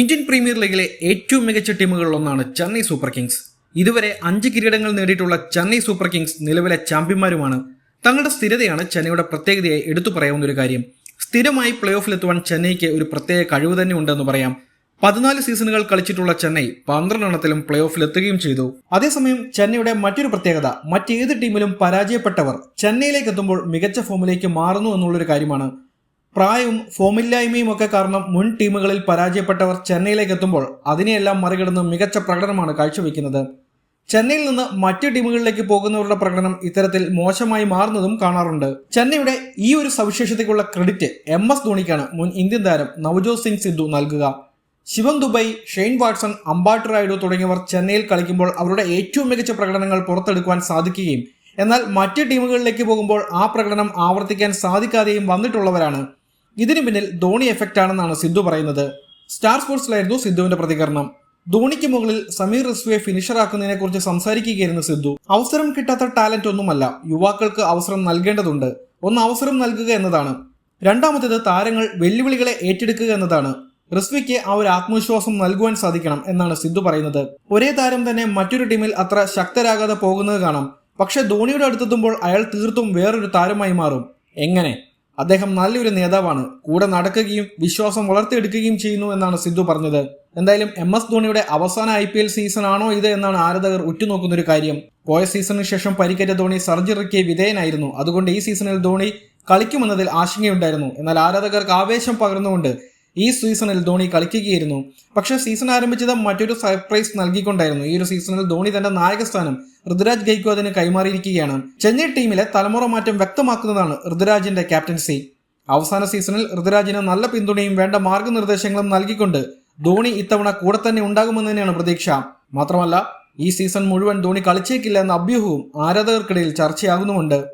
Indian premier ലീഗിലെ ഏറ്റവും മികച്ച ടീമുകളിലൊന്നാണ് ചെന്നൈ സൂപ്പർ കിങ്സ്. ഇതുവരെ അഞ്ച് കിരീടങ്ങൾ നേടിയിട്ടുള്ള ചെന്നൈ സൂപ്പർ കിങ്സ് നിലവിലെ ചാമ്പ്യന്മാരുമാണ്. തങ്ങളുടെ സ്ഥിരതയാണ് ചെന്നൈയുടെ പ്രത്യേകതയെ എടുത്തു പറയാവുന്ന ഒരു കാര്യം. സ്ഥിരമായി പ്ലേ ഓഫിലെത്തുവാൻ ചെന്നൈക്ക് ഒരു പ്രത്യേക കഴിവ് തന്നെ ഉണ്ടെന്ന് പറയാം. പതിനാല് സീസണുകൾ കളിച്ചിട്ടുള്ള ചെന്നൈ പന്ത്രണ്ടെണ്ണത്തിലും പ്ലേ ഓഫിലെത്തുകയും ചെയ്തു. അതേസമയം ചെന്നൈയുടെ മറ്റൊരു പ്രത്യേകത മറ്റേത് ടീമിലും പരാജയപ്പെട്ടവർ ചെന്നൈയിലേക്ക് എത്തുമ്പോൾ മികച്ച ഫോമിലേക്ക് മാറുന്നു എന്നുള്ളൊരു കാര്യമാണ് പ്രായവും ഫോമില്ലായ്മയും ഒക്കെ കാരണം മുൻ ടീമുകളിൽ പരാജയപ്പെട്ടവർ ചെന്നൈയിലേക്ക് എത്തുമ്പോൾ അതിനെയെല്ലാം മറികടന്ന് മികച്ച പ്രകടനമാണ് കാഴ്ചവെക്കുന്നത്. ചെന്നൈയിൽ നിന്ന് മറ്റ് ടീമുകളിലേക്ക് പോകുന്നവരുടെ പ്രകടനം ഇത്തരത്തിൽ മോശമായി മാറുന്നതും കാണാറുണ്ട്. ചെന്നൈയുടെ ഈ ഒരു സവിശേഷതയ്ക്കുള്ള ക്രെഡിറ്റ് എം എസ് ധോണിക്കാണ് മുൻ ഇന്ത്യൻ താരം നവജോത് സിംഗ് സിദ്ധു നൽകുക. ശിവം ദുബൈ ഷെയ്ൻ വാട്സൺ അംബാട്ട് റായിഡു തുടങ്ങിയവർ ചെന്നൈയിൽ കളിക്കുമ്പോൾ അവരുടെ ഏറ്റവും മികച്ച പ്രകടനങ്ങൾ പുറത്തെടുക്കുവാൻ സാധിക്കുകയും എന്നാൽ മറ്റ് ടീമുകളിലേക്ക് പോകുമ്പോൾ ആ പ്രകടനം ആവർത്തിക്കാൻ സാധിക്കാതെയും വന്നിട്ടുള്ളവരാണ്. ഇതിനു പിന്നിൽ ധോണി എഫക്റ്റ് ആണെന്നാണ് സിദ്ധു പറയുന്നത്. സ്റ്റാർ സ്പോർട്സിലായിരുന്നു സിദ്ധുവിന്റെ പ്രതികരണം. ധോണിക്ക് മുകളിൽ സമീർ റിസ്വയെ ഫിനിഷറാക്കുന്നതിനെ കുറിച്ച് സംസാരിക്കുകയായിരുന്നു സിദ്ധു അവസരം കിട്ടാത്ത ടാലന്റ് ഒന്നുമല്ല. യുവാക്കൾക്ക് അവസരം നൽകേണ്ടതുണ്ട്. ഒന്ന് അവസരം നൽകുക എന്നതാണ്. രണ്ടാമത്തേത് താരങ്ങൾ വെല്ലുവിളികളെ ഏറ്റെടുക്കുക എന്നതാണ്. റിസ്വിക്ക് ആ ഒരു ആത്മവിശ്വാസം നൽകുവാൻ സാധിക്കണം എന്നാണ് സിദ്ധു പറയുന്നത്. ഒരേ താരം തന്നെ മറ്റൊരു ടീമിൽ അത്ര ശക്തരാകാതെ പോകുന്നത് കാണാം. പക്ഷെ ധോണിയുടെ അടുത്തെത്തുമ്പോൾ അയാൾ തീർത്തും വേറൊരു താരമായി മാറും. എങ്ങനെ? അദ്ദേഹം നല്ലൊരു നേതാവാണ്. കൂടെ നടക്കുകയും വിശ്വാസം വളർത്തിയെടുക്കുകയും ചെയ്യുന്നു എന്നാണ് സിദ്ധു പറഞ്ഞത്. എന്തായാലും എം എസ് ധോണിയുടെ അവസാന ഐ പി എൽ സീസൺ ആണോ ഇത് എന്നാണ് ആരാധകർ ഉറ്റുനോക്കുന്ന ഒരു കാര്യം. പോയ സീസണിന് ശേഷം പരിക്കേറ്റ ധോണി സർജറിക്ക് വിധേയനായിരുന്നു. അതുകൊണ്ട് ഈ സീസണിൽ ധോണി കളിക്കുമെന്നതിൽ ആശങ്കയുണ്ടായിരുന്നു. എന്നാൽ ആരാധകർക്ക് ആവേശം പകർന്നുകൊണ്ട് ഈ സീസണിൽ ധോണി കളിക്കുകയായിരുന്നു. പക്ഷേ സീസൺ ആരംഭിച്ചത് മറ്റൊരു സർപ്രൈസ് നൽകിക്കൊണ്ടായിരുന്നു. ഈ ഒരു സീസണിൽ ധോണി തന്റെ നായകസ്ഥാനം ഋതുരാജ് ഗൈക്വാദിന് കൈമാറിയിരിക്കുകയാണ്. ചെന്നൈ ടീമിലെ തലമുറ മാറ്റം വ്യക്തമാക്കുന്നതാണ് ഋതുരാജിന്റെ ക്യാപ്റ്റൻസി അവസാന സീസണിൽ ഋതുരാജിന് നല്ല പിന്തുണയും വേണ്ട മാർഗനിർദ്ദേശങ്ങളും നൽകിക്കൊണ്ട് ധോണി ഇത്തവണ കൂടെ തന്നെ ഉണ്ടാകുമെന്ന് തന്നെയാണ് പ്രതീക്ഷ. മാത്രമല്ല ഈ സീസൺ മുഴുവൻ ധോണി കളിച്ചേക്കില്ല എന്ന അഭ്യൂഹവും ആരാധകർക്കിടയിൽ ചർച്ചയാകുന്നുമുണ്ട്.